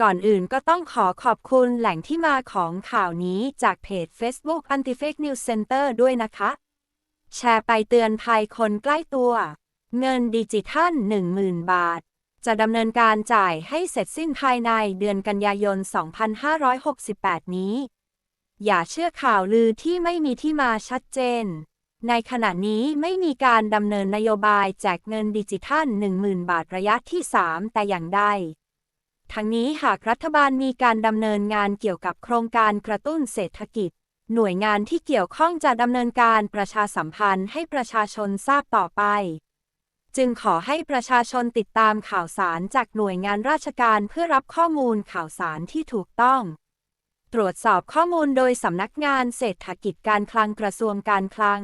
ก่อนอื่นก็ต้องขอขอบคุณแหล่งที่มาของข่าวนี้จากเพจ Facebook Anti-Fake News Center ด้วยนะคะ แชร์ไปเตือนภัยคนใกล้ตัว เงินดิจิทัล 10,000 บาท จะดำเนินการจ่ายให้เสร็จสิ้นภายในเดือนกันยายน 2568 นี้ อย่าเชื่อข่าวลือที่ไม่มีที่มาชัดเจน ในขณะนี้ไม่มีการดำเนินนโยบายแจกเงินดิจิทัล 10,000 บาทระยะที่ 3 แต่อย่างใด ทั้งนี้หากรัฐบาลมีการดำเนินงานเกี่ยวกับโครงการกระตุ้นเศรษฐกิจ หน่วยงานที่เกี่ยวข้องจะดำเนินการประชาสัมพันธ์ให้ประชาชนทราบต่อไป จึงขอให้ประชาชนติดตามข่าวสารจากหน่วยงานราชการเพื่อรับข้อมูลข่าวสารที่ถูกต้อง ตรวจสอบข้อมูลโดยสำนักงานเศรษฐกิจการคลังกระทรวงการคลัง